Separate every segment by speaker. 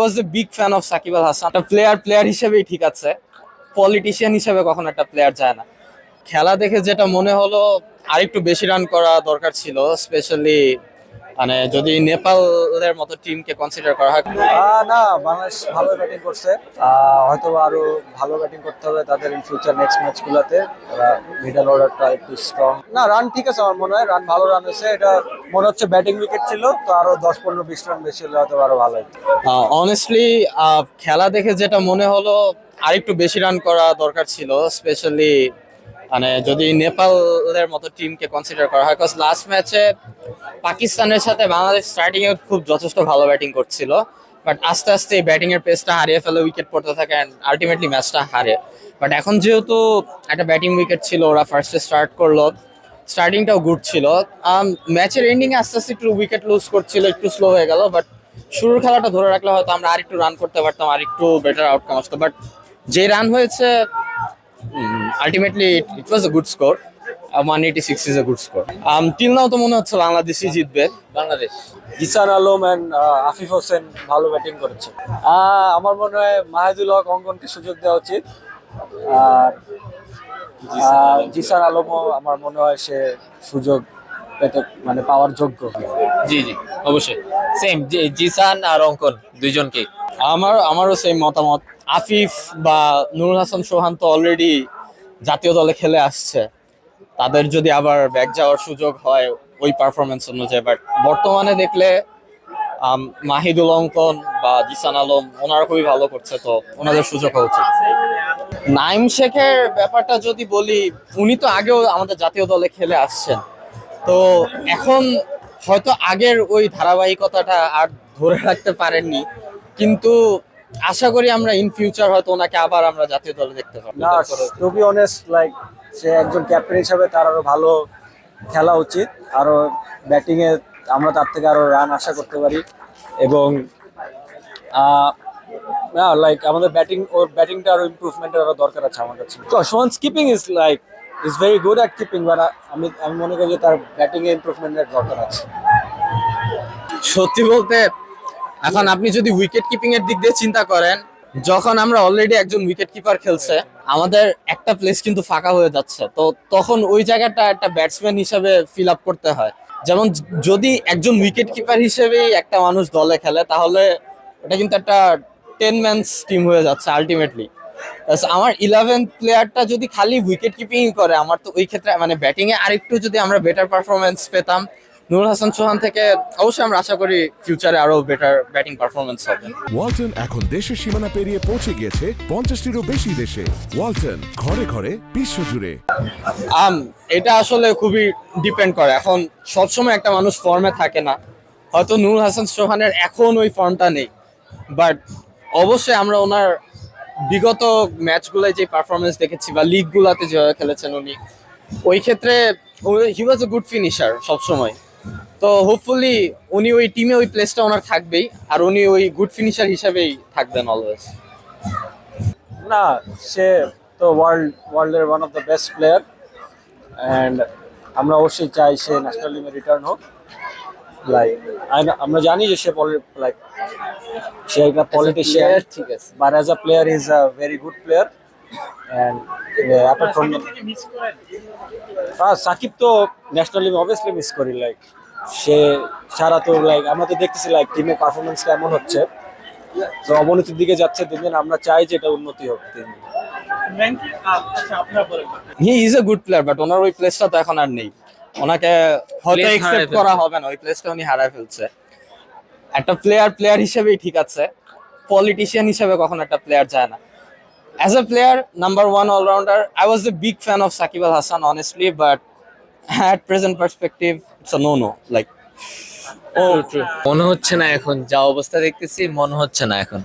Speaker 1: Was a big fan of Sakib Al Hasan একটা player player হিসেবেই ঠিক আছে। পলিটিশিয়ান হিসেবে কখনো একটা প্লেয়ার যায় না। খেলা দেখে যেটা মনে হলো, আরেকটু বেশি রান করা দরকার ছিল স্পেশালি মানে যদি নেপালের মতো টিমকে কনসিডার করা হয়?
Speaker 2: না বাংলাদেশ ভালো ব্যাটিং করছে। হয়তো আরও ভালো ব্যাটিং করতে হবে তাদের ইন ফিউচার নেক্সট ম্যাচ গুলাতে। মিডল অর্ডারটা একটু স্ট্রং না রান ঠিক আছে আমার মনে হয় রান ভালো রান হয়েছে। এটা মনে হচ্ছে ব্যাটিং উইকেট ছিল তো আরও দশ পনেরো বিশ রান বেশি হলে হয়তো আরও ভালো হতো।
Speaker 1: অনেস্টলি খেলা দেখে যেটা মনে হলো আরেকটু বেশি রান করা দরকার ছিল স্পেশালি মানে যদি নেপালের মতো টিমকে কনসিডার করা হয় বিকজ লাস্ট ম্যাচে পাকিস্তানের সাথে বাংলাদেশ স্টার্টিং এ খুব যথেষ্ট ভালো ব্যাটিং করছিল। বাট আস্তে আস্তে এই ব্যাটিং এর পেসটা হারিয়ে ফেলে উইকেট পড়তে থাকে অ্যান্ড আলটিমেটলি ম্যাচটা হারে। বাট এখন যেহেতু একটা ব্যাটিং উইকেট ছিল, ওরা ফার্স্টে স্টার্ট করল স্টার্টিংটাও গুড ছিল। ম্যাচের এন্ডিং এ আস্তে আস্তে একটু উইকেট লুজ করছিল, একটু স্লো হয়ে গেল বাট শুরুর খেলাটা ধরে রাখলে হয়তো আমরা আরেকটু রান করতে পারতাম, আরেকটু বেটার আউটকাম আসতো। বাট যে রান হয়েছে ultimately it was a good score one eighty six is a good score till now তো মনে হচ্ছে বাংলাদেশই জিতবে।
Speaker 3: বাংলাদেশ।
Speaker 2: জিসান আলম অ্যান্ড আফিফ হোসেন ভালো ব্যাটিং করেছে। আমার মনে হয় মাহিদুল হক অঙ্কনকে সুযোগ দেওয়া উচিত। আর জিসান আলমও আমার মনে হয় সে সুযোগ পেতে মানে পাওয়ার যোগ্য।
Speaker 3: জি জি অবশ্যই। সেম জিসান আর অঙ্কন দুইজনকে
Speaker 1: আমার আমারও সেম মতামত। আফিফ বা নুরুল হাসান সোহান তো অলরেডি জাতীয় দলে খেলে আসছে। তাদের যদি আবার ব্যাক যাওয়ার সুযোগ হয় ওই পারফরমেন্স অনুযায়ী বাট বর্তমানে দেখলে মাহিদুল অঙ্কন বা জিসান আলম, ওনারা খুবই ভালো করছে তো ওনাদের সুযোগ হওয়া উচিত। নাইম শেখের ব্যাপারটা যদি বলি, উনি তো আগেও আমাদের জাতীয় দলে খেলে আসছেন। তো এখন হয়তো আগের ওই ধারাবাহিকতাটা আর ধরে রাখতে পারেননি। কিন্তু আশা করি আমরা ইন ফিউচার হয়তো ওনাকে আবার আমরা জাতীয় দলে দেখতে পাবো।
Speaker 2: না টু বি অনেস্ট লাইক সে একজন ক্যাপ্টেন হিসাবে তার আরও ভালো খেলা উচিত। আরও ব্যাটিং এ আমরা তার থেকে আরও রান আশা করতে পারি। এবং না লাইক আমাদের ব্যাটিং ওর ব্যাটিংটা আরও ইমপ্রুভমেন্টের আরও দরকার আছে আমার কাছে। তো Sohan skipping is like is very good at keeping but আমি আমি মনে করি যে তার ব্যাটিং এ ইমপ্রুভমেন্টের দরকার আছে।
Speaker 1: সত্যি বলতে এখন আপনি যদি উইকেট কিপিং এর দিক দিয়ে চিন্তা করেন, যখন আমরা অলরেডি একজন উইকেট কিপার খেলছে, আমাদের একটা প্লেস কিন্তু ফাঁকা হয়ে যাচ্ছে। তো তখন ওই জায়গাটা একটা ব্যাটসম্যান হিসেবে ফিল আপ করতে হয়। যেমন যদি একজন উইকেট কিপার হিসেবেই একটা মানুষ দলে খেলে, তাহলে ওটা কিন্তু একটা টেন ম্যানস টিম হয়ে যাচ্ছে আলটিমেটলি আমার ইলেভেন প্লেয়ারটা যদি খালি উইকেট কিপিং করে, আমার তো ওই ক্ষেত্রে মানে ব্যাটিং এ আরেকটু যদি আমরা বেটার পারফরমেন্স পেতাম নুরুল হাসান চৌহান থেকে অবশ্যই আমরা আশা করি ফিউচারে আরও বেটার ব্যাটিং পারফরমেন্স হবে।
Speaker 4: ওয়ালটন এখন দেশের সীমানা পেরিয়ে পৌঁছে গিয়েছে পঞ্চাশটিরও বেশি দেশে। ওয়ালটন ঘরে ঘরে বিশ্বজুড়ে।
Speaker 1: আম এটা আসলে খুবই ডিপেন্ড করে। এখন সবসময় একটা মানুষ ফর্মে থাকে না। হয়তো নুরুল হাসান চৌহানের এখন ওই ফর্মটা নেই। বাট অবশ্যই আমরা ওনার বিগত ম্যাচগুলোয় যে পারফরমেন্স দেখেছি বা লিগগুলাতে যেভাবে খেলেছেন উনি ওই ক্ষেত্রে হি ওয়াজ এ গুড ফিনিশার সবসময়। তো হোপফুলি উনি ওই টিমে ওই প্লেসটা ওনার থাকবেই আর উনি ওই গুড ফিনিশার হিসাবেই থাকবেন অলওয়েজ
Speaker 2: না সে তো ওয়ার্ল্ড ওয়ার্ল্ডের one of the best player and আমরা অবশ্যই চাই সে ন্যাশনাল টিমে রিটার্ন হোক। লাইক আমরা জানি যে সে লাইক সে একটা পলিটিশিয়ান
Speaker 1: ঠিক আছে।
Speaker 2: But as a player is a very good player and apart from হ্যাঁ সাকিব তো ন্যাশনাল টিম অবভিয়াসলি মিস করি লাইক সে সারা তো লাইক আমরা তো দেখতেছি লাইক টিমের পারফরমেন্স কেমন হচ্ছে। তো অবনতির দিকে যাচ্ছে দিন দিন আমরা চাই যে এটা উন্নতি হোক দিন দিন।
Speaker 1: He is a good player but ওনার ওই প্লেসটা তো এখন আর নেই। ওনাকে হয়তো একসেপ্ট করা হবে না ওই প্লেসটা উনি হারায় ফেলছে। একটা প্লেয়ার প্লেয়ার হিসেবেই ঠিক আছে। পলিটিশিয়ান হিসেবে কখন একটা প্লেয়ার যায় না। As a player number one allrounder I was a big fan of Sakib Al Hasan honestly but at present perspective it's no no like ও
Speaker 3: মনে হচ্ছে না এখন যা অবস্থা দেখতেছি মনে হচ্ছে না এখন।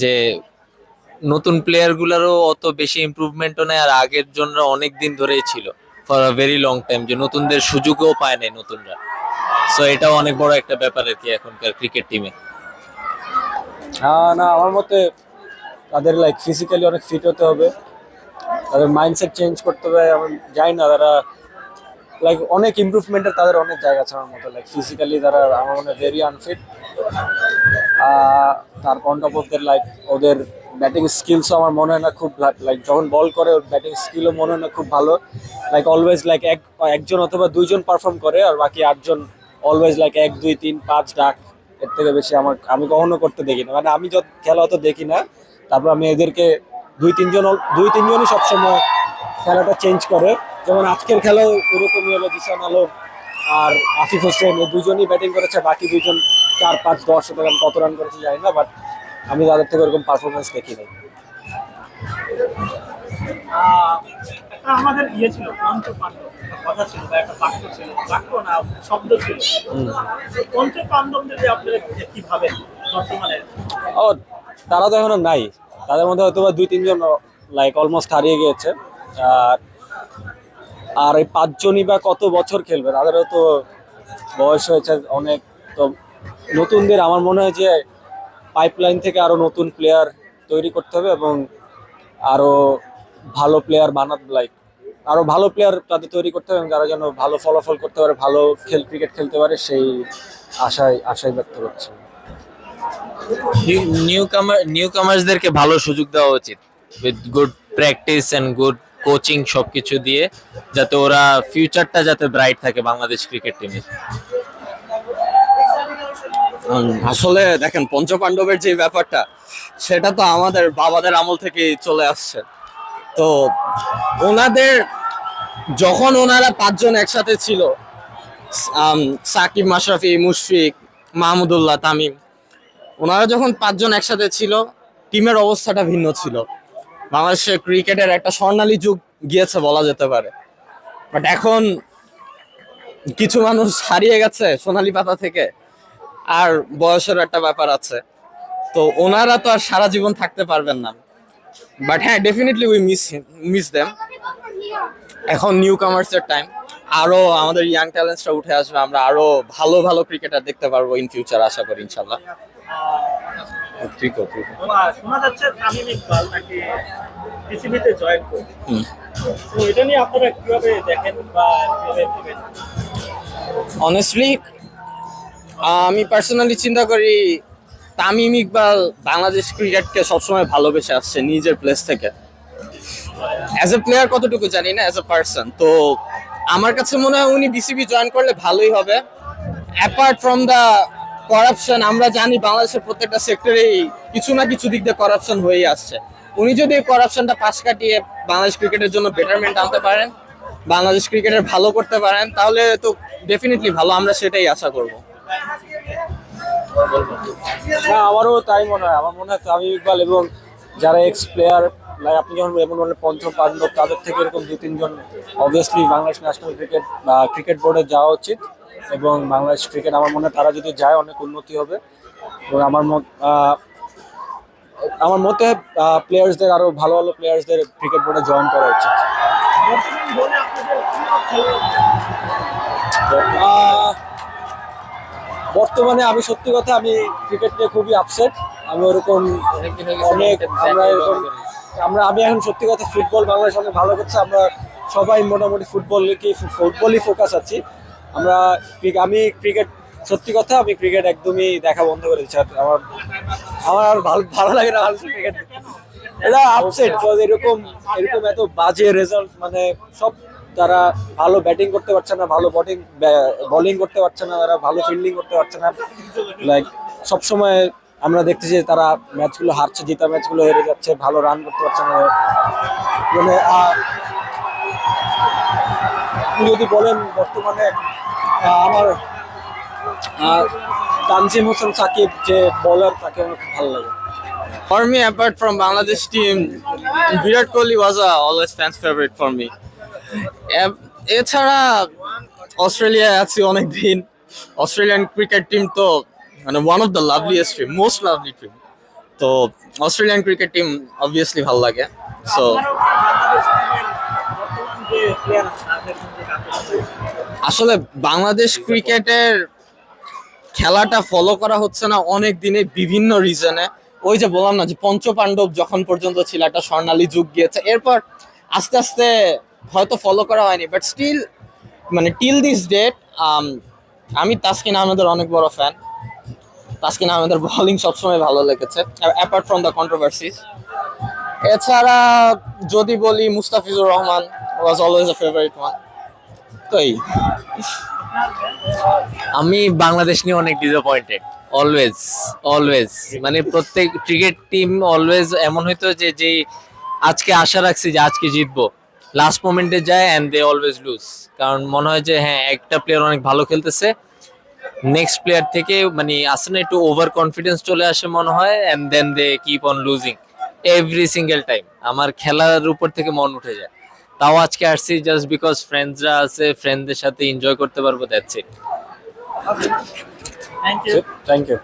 Speaker 3: যে নতুন প্লেয়ার গুলারও অত বেশি ইমপ্রুভমেন্টও নেই আর আগের জন্য অনেক দিন ধরেই ছিল। For a very long time যে নতুনদের সুযোগও পায় নাই নতুনরা। সো এটাও অনেক বড় একটা ব্যাপার আর কি এখনকার ক্রিকেট টিমে
Speaker 2: হ্যাঁ না আমার মতে তাদের লাইক ফিজিক্যালি অনেক ফিট হতে হবে। তাদের মাইন্ডসেট চেঞ্জ করতে হবে আমি জানি না তারা লাইক অনেক ইমপ্রুভমেন্টের তাদের অনেক জায়গা ছাড়ার মতো লাইক ফিজিক্যালি তারা আমার মনে ভেরি আনফিট তার অফ লাইক ওদের ব্যাটিং স্কিলসও আমার মনে হয় না খুব লাইক যখন বল করে, ওর ব্যাটিং স্কিলও মনে হয় না খুব ভালো। লাইক অলওয়েজ লাইক এক একজন অথবা দুইজন পারফর্ম করে আর বাকি আটজন অলওয়েজ লাইক এক, দুই, তিন, পাঁচ ডাক, এর থেকে বেশি আমার আমি কখনো করতে দেখি না। মানে আমি যত খেলা অত দেখি না। তারপর আমি এদেরকে দুই, তিনজন দুই, তিনজনই সবসময় খেলাটা চেঞ্জ করে। যেমন আজকের খেলাও ওরকমই হলো জিসান আলম আর আফিফ হোসেন এই দুজনই ব্যাটিং করেছে বাকি দুজন চার পাঁচ দশ রান কত রান করেছে জানি না বাট আমি তাদের থেকে ওরকম পারফরমেন্স দেখি নাই।
Speaker 5: আমাদের ইয়ে ছিল কথা ছিল বা একটা বাক্য ছিল বাক্য না শব্দ ছিল। যে আপনারা কি ভাবেন বর্তমানে?
Speaker 2: ও তারা তো এখনও নাই। তাদের মধ্যে হয়তো দুই তিনজন লাইক অলমোস্ট হারিয়ে গিয়েছে। আর আর এই পাঁচজনই বা কত বছর খেলবে, তাদেরও তো বয়স হয়েছে অনেক। তো নতুনদের আমার মনে হয় যে পাইপলাইন থেকে আরও নতুন প্লেয়ার তৈরি করতে হবে এবং আরও ভালো প্লেয়ার বানাত লাইক আরও ভালো প্লেয়ার তাদের তৈরি করতে হবে এবং যারা যেন ভালো ফলাফল করতে পারে, ভালো খেল ক্রিকেট খেলতে পারে, সেই আশায় আশায় ব্যক্ত করছে।
Speaker 3: নিউ কামার নিউ কামার্সদেরকে ভালো সুযোগ দেওয়া উচিত। With good practice and good coaching সবকিছু দিয়ে যাতে ওরা ফিউচারটা যাতে ব্রাইট থাকে বাংলাদেশ ক্রিকেট টিমের
Speaker 1: আসলে দেখেন, পঞ্চপাণ্ডবের যে ব্যাপারটা, সেটা তো আমাদের বাবাদের আমল থেকেই চলে আসছে। তো ওনাদের, যখন ওনারা পাঁচজন একসাথে ছিল সাকিব মাশরাফি, মুশফিক, মাহমুদুল্লাহ, তামিম, ওনারা যখন পাঁচজন একসাথে ছিল, টিমের অবস্থাটা ভিন্ন ছিল। বাংলাদেশের ক্রিকেটের একটা স্বর্ণালী যুগ গিয়েছে বলা যেতে পারে। বাট এখন কিছু মানুষ হারিয়ে গেছে সোনালী পাতা থেকে, আর বয়সের একটা ব্যাপার আছে। তো ওনারা তো আর সারা জীবন থাকতে পারবেন না। বাট হ্যাঁ definitely we miss miss them এখন নিউ কামার্সের টাইম আরও আমাদের ইয়াং ট্যালেন্টসরা উঠে আসবে, আমরা আরও ভালো ভালো ক্রিকেটার দেখতে পারব ইন ফিউচার আশা করি, ইনশাল্লাহ। ঠিক আছে।
Speaker 5: শোনা যাচ্ছে তামিম ইকবাল নাকি পিসিবিতে জয়েন করবে। তো এটা নিয়ে আপনারা কীভাবে দেখেন বা কীভাবে নেবেন
Speaker 1: অনেস্টলি আমি পার্সোনালি চিন্তা করি তামিম ইকবাল বাংলাদেশ ক্রিকেটকে সবসময় ভালোবেসে আসছে নিজের প্লেস থেকে। অ্যাজ এ প্লেয়ার কতটুকু জানি না অ্যাজ এ পার্সন তো আমার কাছে মনে হয় উনি বিসিবি জয়েন করলে ভালোই হবে। অ্যাপার্ট ফ্রম দ্য করাপশন আমরা জানি বাংলাদেশের প্রত্যেকটা সেক্টরেই কিছু না কিছু দিক দিয়ে করাপশন হয়েই আসছে। উনি যদি এই করাপশনটা পাশ কাটিয়ে বাংলাদেশ ক্রিকেটের জন্য বেটারমেন্ট আনতে পারেন, বাংলাদেশ ক্রিকেটের ভালো করতে পারেন, তাহলে তো ডেফিনেটলি ভালো, আমরা সেটাই আশা করব।
Speaker 2: হ্যাঁ আমারও তাই মনে হয়। আমার মনে হয় তামিম ইকবাল এবং যারা এক্স প্লেয়ার লাইক আপনি যখন এমন বললেন পঞ্চম পাণ্ডব তাদের থেকে এরকম দু তিনজন অবভিয়াসলি বাংলাদেশ ন্যাশনাল ক্রিকেট বা ক্রিকেট বোর্ডে যাওয়া উচিত এবং বাংলাদেশ ক্রিকেট আমার মনে হয় তারা যদি যায় অনেক উন্নতি হবে। এবং আমার মত আমার মতে প্লেয়ার্সদের আরও ভালো ভালো প্লেয়ার্সদের ক্রিকেট বোর্ডে জয়েন করা উচিত।
Speaker 5: বর্তমানে
Speaker 2: আমি সত্যি কথা আমি ক্রিকেট নিয়ে খুবই আপসেট আমি ওরকম অনেক আমরা এরকম আমরা, আমি এখন সত্যি কথা ফুটবল বাংলাদেশ অনেক ভালো করছে। আমরা সবাই মোটামুটি ফুটবল কি ফুটবলই ফোকাস আছি। আমরা আমি ক্রিকেট সত্যি কথা আমি ক্রিকেট একদমই দেখা বন্ধ করে দিচ্ছি। আমার আমার আর ভালো ভালো লাগে না ক্রিকেট এটা আপসেট এরকম এরকম এত বাজে রেজাল্ট মানে সব তারা ভালো ব্যাটিং করতে পারছে না, ভালো বটিং বোলিং করতে পারছে না, তারা ভালো ফিল্ডিং করতে পারছে না লাইক সবসময় আমরা দেখতেছি যে তারা ম্যাচগুলো হারছে জিতা ম্যাচগুলো হেরে যাচ্ছে ভালো রান করতে পারছে না। মানে যদি বলেন বর্তমানে আমার তানজিম হোসেন সাকিব যে বলার তাকে আমার খুব ভালো লাগে।
Speaker 1: For me, apart from Bangladesh team, Virat Kohli was a always fans favorite for. এছাড়া অস্ট্রেলিয়ায় আছি অনেক দিন অস্ট্রেলিয়ান ক্রিকেট টিম তো মানে one of the loveliest team most lovely team তো অস্ট্রেলিয়ান ক্রিকেট টিম অবভিয়াসলি ভালো লাগে. সো আসলে বাংলাদেশ ক্রিকেটের খেলাটা ফলো করা হচ্ছে না অনেক দিনে বিভিন্ন রিজনে ওই যে বললাম না যে পঞ্চপাণ্ডব যখন পর্যন্ত ছিল, একটা স্বর্ণালী যুগ গিয়েছে। এরপর আস্তে আস্তে হয়তো ফলো করা হয়নি। বাট স্টিল মানে টিল দিস ডেট আমি তাসকিন আহমেদের অনেক বড় ফ্যান তাসকিন আহমেদের বোলিং সবসময় ভালো লেগেছে। অ্যাপার্ট ফ্রম দ্য কন্ট্রোভার্সিস এছাড়া যদি বলি Mustafizur Rahman was always a favourite one তো এই।
Speaker 3: আমি বাংলাদেশ নিয়ে অনেক ডিসঅ্যাপয়েন্টেড অলওয়েজ অলওয়েজ মানে প্রত্যেক ক্রিকেট টিম অলওয়েজ এমন হইতো যে যে আজকে আশা রাখছি যে আজকে জিতবো। লাস্ট মোমেন্টে যায় অ্যান্ড দে অলওয়েজ লুজ কারণ মনে হয় যে হ্যাঁ একটা প্লেয়ার অনেক ভালো খেলতেছে নেক্সট প্লেয়ার থেকে মানে আসে না একটু ওভার কনফিডেন্স চলে আসে মনে হয় and then they keep on losing every single time আমার খেলার উপর থেকে মন উঠে যায়। তাও আজকে আসছি জাস্ট বিকজ ফ্রেন্ডসরা আছে ফ্রেন্ডদের সাথে এনজয় করতে পারব that's it
Speaker 5: thank you
Speaker 2: thank you